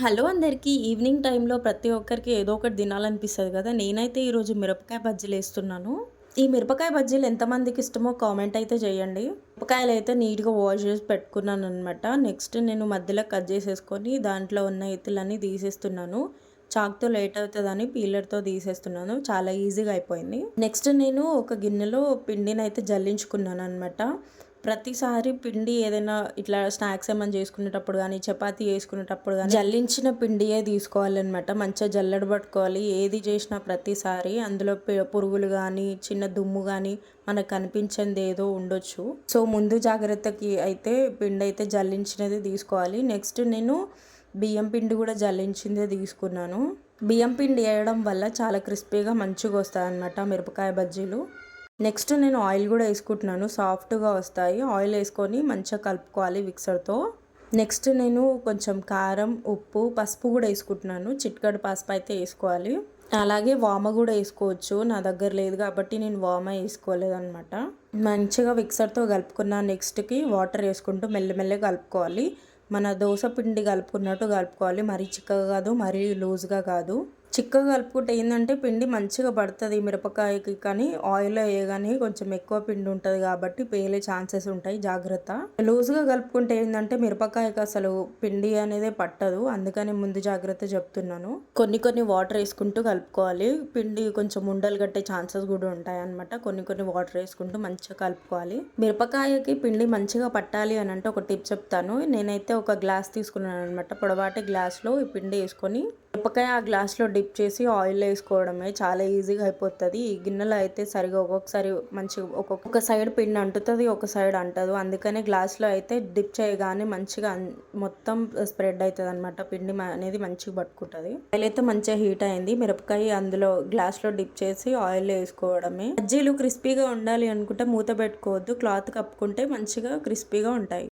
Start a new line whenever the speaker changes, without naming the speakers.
Hello అందరికీ. Evening టైంలో ప్రతి ఒక్కరికి ఏదో ఒకటి తినాలనిపిస్తుంది కదా. నేనైతే ఈరోజు మిరపకాయ బజ్జీలు వేస్తున్నాను. ఈ మిరపకాయ బజ్జీలు ఎంతమందికి ఇష్టమో కామెంట్ అయితే చేయండి. మిరపకాయలు అయితే నీట్గా వాష్ చేసి పెట్టుకున్నాను అనమాట నెక్స్ట్ నేను మధ్యలో కట్ చేసేసుకొని దాంట్లో ఉన్న ఇత్తులన్నీ తీసేస్తున్నాను. చాక్తో లేట్ అవుతుందని పీలర్తో తీసేస్తున్నాను. చాలా ఈజీగా అయిపోయింది. నెక్స్ట్ నేను ఒక గిన్నెలో పిండిని అయితే జల్లించుకున్నాను అనమాట ప్రతిసారి పిండి ఏదైనా ఇట్లా స్నాక్స్ ఏమైనా చేసుకునేటప్పుడు కానీ చపాతి చేసుకునేటప్పుడు కానీ జల్లించిన పిండియే తీసుకోవాలన్నమాట. మంచిగా జల్లడ పట్టుకోవాలి. ఏది చేసినా ప్రతిసారి అందులో పురుగులు కానీ చిన్న దుమ్ము కానీ మనకు కనిపించింది ఏదో ఉండొచ్చు. సో ముందు జాగ్రత్తకి అయితే పిండి అయితే జల్లించినది తీసుకోవాలి. నెక్స్ట్ నేను బియ్యం పిండి కూడా జల్లించిందే తీసుకున్నాను. బియ్యం పిండి వేయడం వల్ల చాలా క్రిస్పీగా మంచిగా వస్తాయి అన్నమాట మిరపకాయ బజ్జీలు. నెక్స్ట్ నేను ఆయిల్ కూడా వేసుకుంటున్నాను. సాఫ్ట్గా వస్తాయి. ఆయిల్ వేసుకొని మంచిగా కలుపుకోవాలి మిక్సర్తో. నెక్స్ట్ నేను కొంచెం కారం ఉప్పు పసుపు కూడా వేసుకుంటున్నాను. చిట్కడ పసుపు అయితే వేసుకోవాలి. అలాగే వామ కూడా వేసుకోవచ్చు. నా దగ్గర లేదు కాబట్టి నేను వామ వేసుకోలేదనమాట మంచిగా మిక్సర్తో కలుపుకున్న నెక్స్ట్కి వాటర్ వేసుకుంటూ మెల్లమెల్లగా కలుపుకోవాలి. మన దోశ పిండి కలుపుకున్నట్టు కలుపుకోవాలి. మరీ చిక్కగా కాదు మరీ లూజ్గా కాదు. చిక్కగా కలుపుకుంటే ఏంటంటే పిండి మంచిగా పడుతుంది మిరపకాయకి కానీ ఆయిల్ వేయగానే కొంచెం ఎక్కువ పిండి ఉంటుంది కాబట్టి పేలే ఛాన్సెస్ ఉంటాయి జాగ్రత్త. లూజ్గా కలుపుకుంటే ఏంటంటే మిరపకాయకి అసలు పిండి అనేది పట్టదు అందుకని ముందు జాగ్రత్త చెప్తున్నాను. కొన్ని కొన్ని వాటర్ వేసుకుంటూ కలుపుకోవాలి పిండి కొంచెం ఉండలు కట్టే ఛాన్సెస్ కూడా ఉంటాయి అనమాట కొన్ని కొన్ని వాటర్ వేసుకుంటూ మంచిగా కలుపుకోవాలి. మిరపకాయకి పిండి మంచిగా పట్టాలి అని అంటే ఒక టిప్ చెప్తాను. నేనైతే ఒక గ్లాస్ తీసుకున్నాను అనమాట పొడవాటి గ్లాస్లో ఈ పిండి వేసుకొని మిరపకాయ ఆ గ్లాస్లో డిప్ చేసి ఆయిల్ వేసుకోవడమే చాలా ఈజీగా అయిపోతుంది. ఈ గిన్నెలో అయితే సరిగా ఒక్కొక్కసారి మంచిగా ఒక్కొక్క సైడ్ పిండి అంటుతుంది ఒక సైడ్ అంటదు. అందుకనే గ్లాస్లో అయితే డిప్ చేయగానే మంచిగా మొత్తం స్ప్రెడ్ అవుతుంది అనమాట పిండి అనేది మంచిగా పట్టుకుంటుంది. ఆయిల్ అయితే మంచిగా హీట్ అయింది. మిరపకాయ అందులో గ్లాస్లో డిప్ చేసి ఆయిల్ వేసుకోవడమే. బజ్జీలు క్రిస్పీగా ఉండాలి అనుకుంటే మూత పెట్టుకోవద్దు. క్లాత్ కప్పుకుంటే మంచిగా క్రిస్పీగా ఉంటాయి.